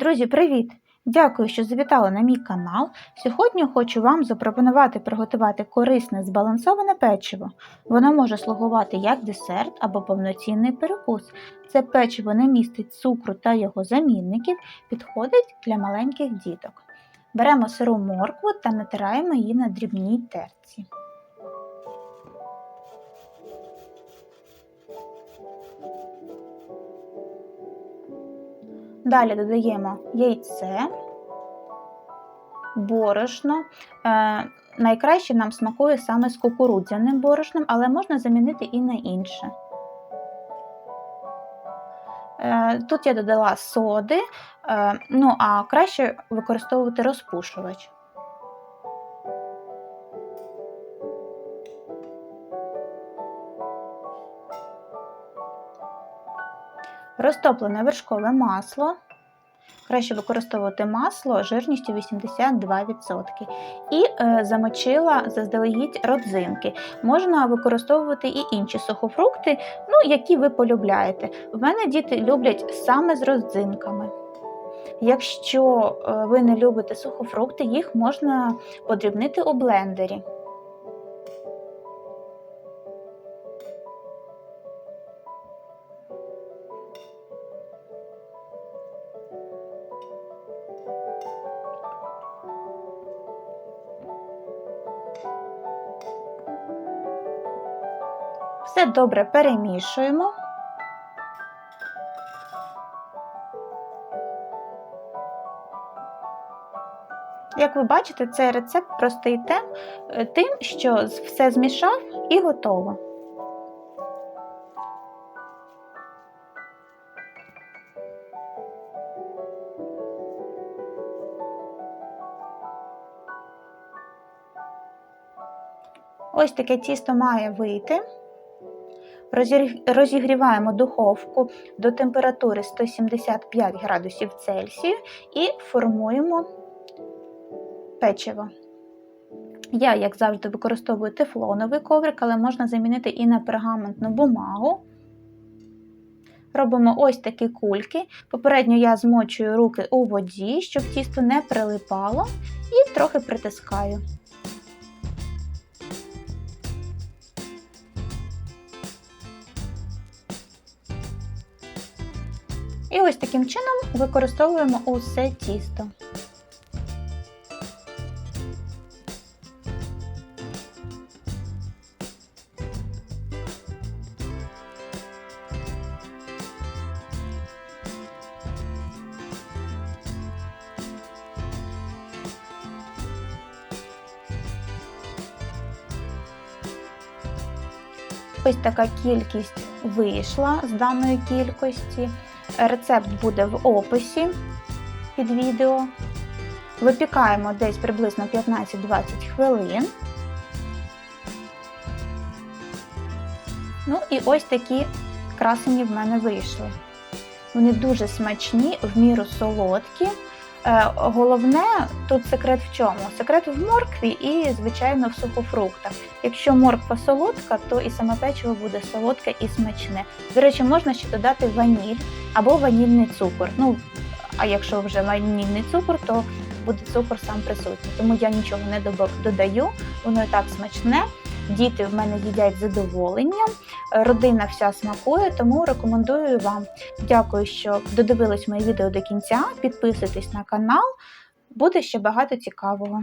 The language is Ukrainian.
Друзі, привіт! Дякую, що завітали на мій канал. Сьогодні хочу вам запропонувати приготувати корисне збалансоване печиво. Воно може слугувати як десерт або повноцінний перекус. Це печиво не містить цукру та його замінників, підходить для маленьких діток. Беремо сиру моркву та натираємо її на дрібній терці. Далі додаємо яйце, борошно. Е, найкраще нам смакує саме з кукурудзяним борошном, але можна замінити і на інше. Е, тут я додала соди, е, ну а краще використовувати розпушувач. Розтоплене вершкове масло. Краще використовувати масло жирністю 82%. І е, замочила заздалегідь родзинки. Можна використовувати і інші сухофрукти, ну, які ви полюбляєте. В мене діти люблять саме з родзинками. Якщо е, ви не любите сухофрукти, їх можна подрібнити у блендері. Все добре перемішуємо. Як ви бачите, цей рецепт простий тем, тим, що все змішав і готово. Ось таке тісто має вийти. Розігріваємо духовку до температури 175 градусів Цельсію і формуємо печиво. Я, як завжди, використовую тефлоновий коврик, але можна замінити і на пергаментну бумагу. Робимо ось такі кульки. Попередньо я змочую руки у воді, щоб тісто не прилипало, і трохи притискаю. І ось таким чином використовуємо усе тісто. Ось така кількість вийшла з даної кількості. Рецепт буде в описі під відео. Випікаємо десь приблизно 15-20 хвилин. Ну і ось такі красені в мене вийшли. Вони дуже смачні, в міру солодкі. Е, головне тут секрет в чому? Секрет в моркві і, звичайно, в сухофруктах. Якщо морква солодка, то і саме печиво буде солодке і смачне. До речі, можна ще додати ваніль або ванільний цукор. Ну, а якщо вже ванільний цукор, то буде цукор сам присутній. Тому я нічого не додаю, воно і так смачне. Діти в мене їдять з задоволенням, родина вся смакує, тому рекомендую вам. Дякую, що додивились моє відео до кінця. Підписуйтесь на канал, буде ще багато цікавого.